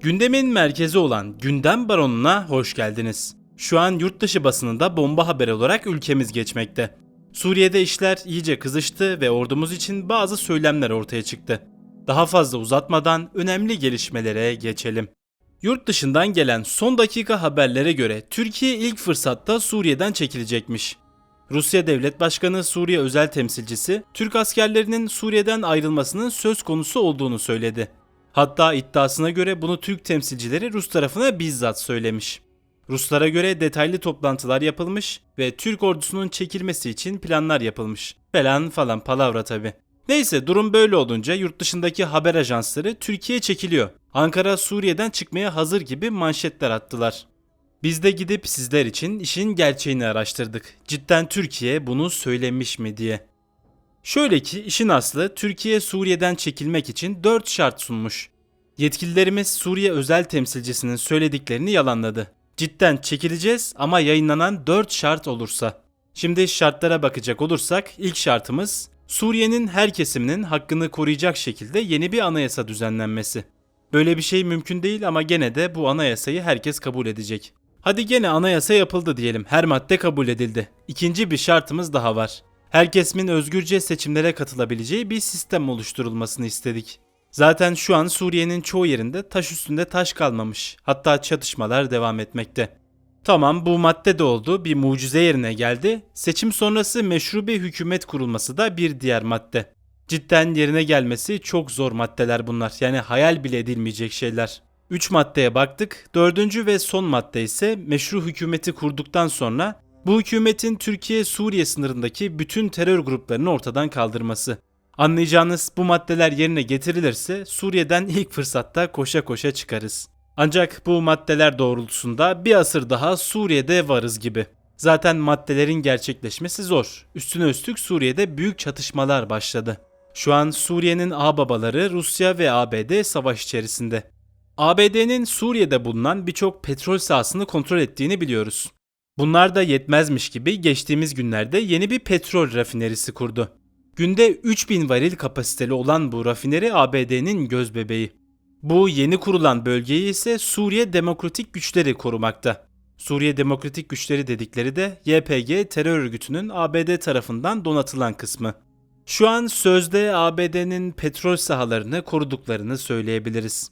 Gündemin merkezi olan Gündem Baronu'na hoş geldiniz. Şu an yurt dışı basınında bomba haber olarak ülkemiz geçmekte. Suriye'de işler iyice kızıştı ve ordumuz için bazı söylemler ortaya çıktı. Daha fazla uzatmadan önemli gelişmelere geçelim. Yurt dışından gelen son dakika haberlere göre Türkiye ilk fırsatta Suriye'den çekilecekmiş. Rusya Devlet Başkanı Suriye özel temsilcisi Türk askerlerinin Suriye'den ayrılmasının söz konusu olduğunu söyledi. Hatta iddiasına göre bunu Türk temsilcileri Rus tarafına bizzat söylemiş. Ruslara göre detaylı toplantılar yapılmış ve Türk ordusunun çekilmesi için planlar yapılmış. Falan falan palavra tabi. Neyse durum böyle olunca yurt dışındaki haber ajansları Türkiye çekiliyor. Ankara Suriye'den çıkmaya hazır gibi manşetler attılar. Biz de gidip sizler için işin gerçeğini araştırdık. Cidden Türkiye bunu söylemiş mi diye. Şöyle ki işin aslı Türkiye Suriye'den çekilmek için 4 şart sunmuş. Yetkililerimiz Suriye özel temsilcisinin söylediklerini yalanladı. Cidden çekileceğiz ama yayınlanan 4 şart olursa. Şimdi şartlara bakacak olursak ilk şartımız Suriye'nin her kesiminin hakkını koruyacak şekilde yeni bir anayasa düzenlenmesi. Böyle bir şey mümkün değil ama gene de bu anayasayı herkes kabul edecek. Hadi gene anayasa yapıldı diyelim. Her madde kabul edildi. İkinci bir şartımız daha var. Her kesimin özgürce seçimlere katılabileceği bir sistem oluşturulmasını istedik. Zaten şu an Suriye'nin çoğu yerinde taş üstünde taş kalmamış. Hatta çatışmalar devam etmekte. Tamam bu madde de oldu. Bir mucize yerine geldi. Seçim sonrası meşru bir hükümet kurulması da bir diğer madde. Cidden yerine gelmesi çok zor maddeler bunlar. Yani hayal bile edilmeyecek şeyler. 3 maddeye baktık. Dördüncü ve son madde ise meşru hükümeti kurduktan sonra bu hükümetin Türkiye-Suriye sınırındaki bütün terör gruplarını ortadan kaldırması. Anlayacağınız bu maddeler yerine getirilirse Suriye'den ilk fırsatta koşa koşa çıkarız. Ancak bu maddeler doğrultusunda bir asır daha Suriye'de varız gibi. Zaten maddelerin gerçekleşmesi zor. Üstüne üstlük Suriye'de büyük çatışmalar başladı. Şu an Suriye'nin ağababaları Rusya ve ABD savaş içerisinde. ABD'nin Suriye'de bulunan birçok petrol sahasını kontrol ettiğini biliyoruz. Bunlar da yetmezmiş gibi geçtiğimiz günlerde yeni bir petrol rafinerisi kurdu. Günde 3000 varil kapasiteli olan bu rafineri ABD'nin göz bebeği. Bu yeni kurulan bölgeyi ise Suriye Demokratik Güçleri korumakta. Suriye Demokratik Güçleri dedikleri de YPG terör örgütünün ABD tarafından donatılan kısmı. Şu an sözde ABD'nin petrol sahalarını koruduklarını söyleyebiliriz.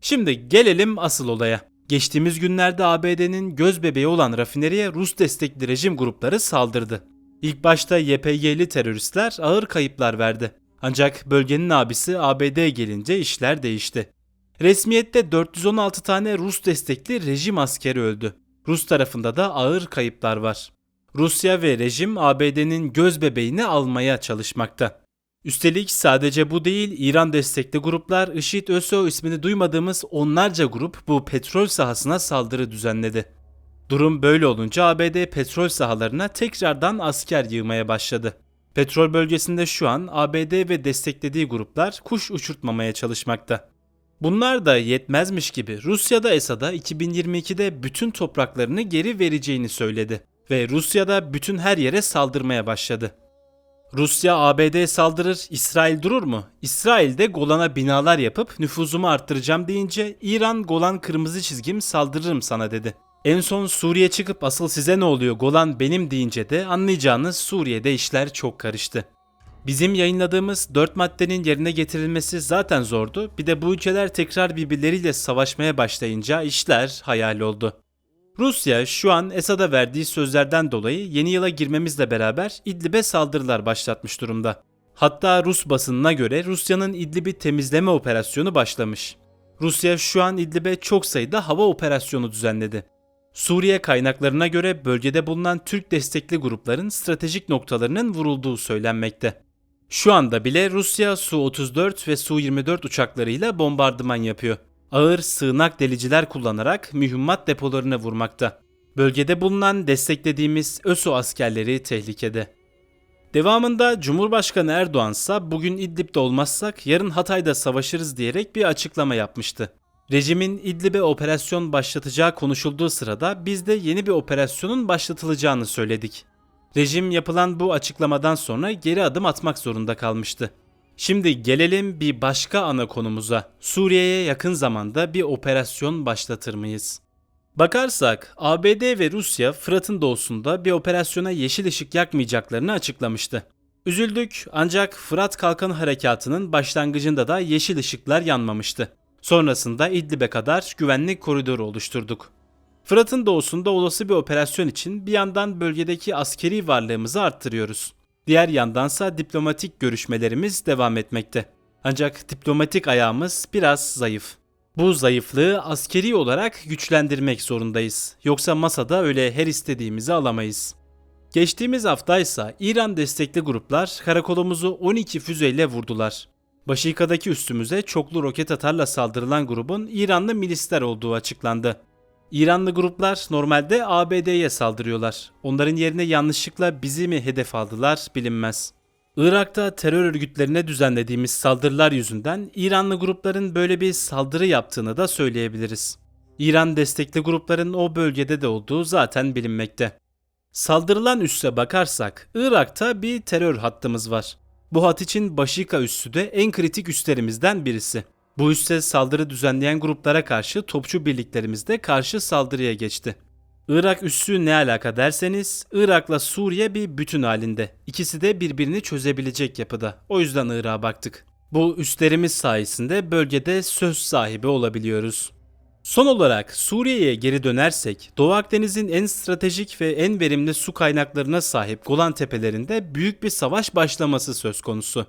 Şimdi gelelim asıl olaya. Geçtiğimiz günlerde ABD'nin göz bebeği olan rafineriye Rus destekli rejim grupları saldırdı. İlk başta YPG'li teröristler ağır kayıplar verdi. Ancak bölgenin abisi ABD gelince işler değişti. Resmiyette 416 tane Rus destekli rejim askeri öldü. Rus tarafında da ağır kayıplar var. Rusya ve rejim ABD'nin göz bebeğini almaya çalışmakta. Üstelik sadece bu değil İran destekli gruplar IŞİD ÖSO ismini duymadığımız onlarca grup bu petrol sahasına saldırı düzenledi. Durum böyle olunca ABD petrol sahalarına tekrardan asker yığmaya başladı. Petrol bölgesinde şu an ABD ve desteklediği gruplar kuş uçurtmamaya çalışmakta. Bunlar da yetmezmiş gibi Rusya da Esad'a 2022'de bütün topraklarını geri vereceğini söyledi ve Rusya da bütün her yere saldırmaya başladı. Rusya ABD saldırır, İsrail durur mu? İsrail de Golan'a binalar yapıp nüfuzumu arttıracağım deyince İran Golan kırmızı çizgim saldırırım sana dedi. En son Suriye çıkıp asıl size ne oluyor Golan benim deyince de anlayacağınız Suriye'de işler çok karıştı. Bizim yayınladığımız 4 maddenin yerine getirilmesi zaten zordu. Bir de bu ülkeler tekrar birbirleriyle savaşmaya başlayınca işler hayal oldu. Rusya şu an Esad'a verdiği sözlerden dolayı yeni yıla girmemizle beraber İdlib'e saldırılar başlatmış durumda. Hatta Rus basınına göre Rusya'nın İdlib'i temizleme operasyonu başlamış. Rusya şu an İdlib'e çok sayıda hava operasyonu düzenledi. Suriye kaynaklarına göre bölgede bulunan Türk destekli grupların stratejik noktalarının vurulduğu söylenmekte. Şu anda bile Rusya Su-34 ve Su-24 uçaklarıyla bombardıman yapıyor. Ağır sığınak deliciler kullanarak mühimmat depolarına vurmakta. Bölgede bulunan desteklediğimiz ÖSO askerleri tehlikede. Devamında Cumhurbaşkanı Erdoğan ise bugün İdlib'de olmazsak yarın Hatay'da savaşırız diyerek bir açıklama yapmıştı. Rejimin İdlib'e operasyon başlatacağı konuşulduğu sırada biz de yeni bir operasyonun başlatılacağını söyledik. Rejim yapılan bu açıklamadan sonra geri adım atmak zorunda kalmıştı. Şimdi gelelim bir başka ana konumuza. Suriye'ye yakın zamanda bir operasyon başlatır mıyız? Bakarsak ABD ve Rusya Fırat'ın doğusunda bir operasyona yeşil ışık yakmayacaklarını açıklamıştı. Üzüldük ancak Fırat Kalkanı Harekatı'nın başlangıcında da yeşil ışıklar yanmamıştı. Sonrasında İdlib'e kadar güvenlik koridoru oluşturduk. Fırat'ın doğusunda olası bir operasyon için bir yandan bölgedeki askeri varlığımızı arttırıyoruz. Diğer yandansa diplomatik görüşmelerimiz devam etmekte. Ancak diplomatik ayağımız biraz zayıf. Bu zayıflığı askeri olarak güçlendirmek zorundayız. Yoksa masada öyle her istediğimizi alamayız. Geçtiğimiz hafta ise İran destekli gruplar karakolumuzu 12 füzeyle vurdular. Başika'daki üstümüze çoklu roket atarla saldırılan grubun İranlı milisler olduğu açıklandı. İranlı gruplar normalde ABD'ye saldırıyorlar. Onların yerine yanlışlıkla bizi mi hedef aldılar bilinmez. Irak'ta terör örgütlerine düzenlediğimiz saldırılar yüzünden İranlı grupların böyle bir saldırı yaptığını da söyleyebiliriz. İran destekli grupların o bölgede de olduğu zaten bilinmekte. Saldırılan üsse bakarsak Irak'ta bir terör hattımız var. Bu hat için Başika üssü de en kritik üslerimizden birisi. Bu üsse saldırı düzenleyen gruplara karşı topçu birliklerimiz de karşı saldırıya geçti. Irak üssü ne alaka derseniz Irak'la Suriye bir bütün halinde. İkisi de birbirini çözebilecek yapıda. O yüzden Irak'a baktık. Bu üslerimiz sayesinde bölgede söz sahibi olabiliyoruz. Son olarak Suriye'ye geri dönersek Doğu Akdeniz'in en stratejik ve en verimli su kaynaklarına sahip Golan Tepelerinde büyük bir savaş başlaması söz konusu.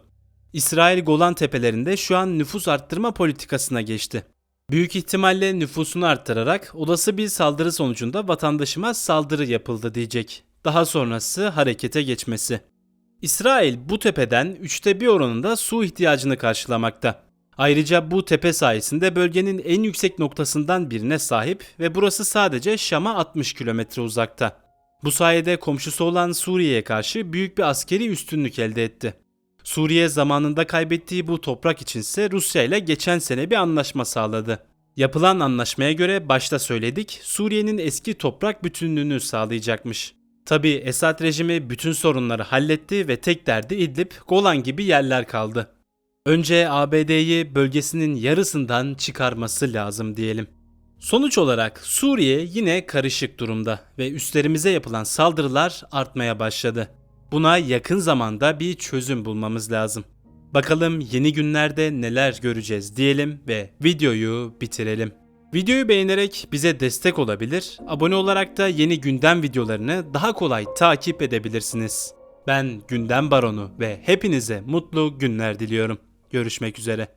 İsrail Golan Tepelerinde şu an nüfus arttırma politikasına geçti. Büyük ihtimalle nüfusunu arttırarak olası bir saldırı sonucunda vatandaşıma saldırı yapıldı diyecek. Daha sonrası harekete geçmesi. İsrail bu tepeden üçte bir oranında su ihtiyacını karşılamakta. Ayrıca bu tepe sayesinde bölgenin en yüksek noktasından birine sahip ve burası sadece Şam'a 60 kilometre uzakta. Bu sayede komşusu olan Suriye'ye karşı büyük bir askeri üstünlük elde etti. Suriye zamanında kaybettiği bu toprak içinse Rusya ile geçen sene bir anlaşma sağladı. Yapılan anlaşmaya göre başta söyledik Suriye'nin eski toprak bütünlüğünü sağlayacakmış. Tabi Esad rejimi bütün sorunları halletti ve tek derdi İdlib, Golan gibi yerler kaldı. Önce ABD'yi bölgesinin yarısından çıkarması lazım diyelim. Sonuç olarak Suriye yine karışık durumda ve üstlerimize yapılan saldırılar artmaya başladı. Buna yakın zamanda bir çözüm bulmamız lazım. Bakalım yeni günlerde neler göreceğiz diyelim ve videoyu bitirelim. Videoyu beğenerek bize destek olabilir, abone olarak da yeni gündem videolarını daha kolay takip edebilirsiniz. Ben Gündem Baronu ve hepinize mutlu günler diliyorum. Görüşmek üzere.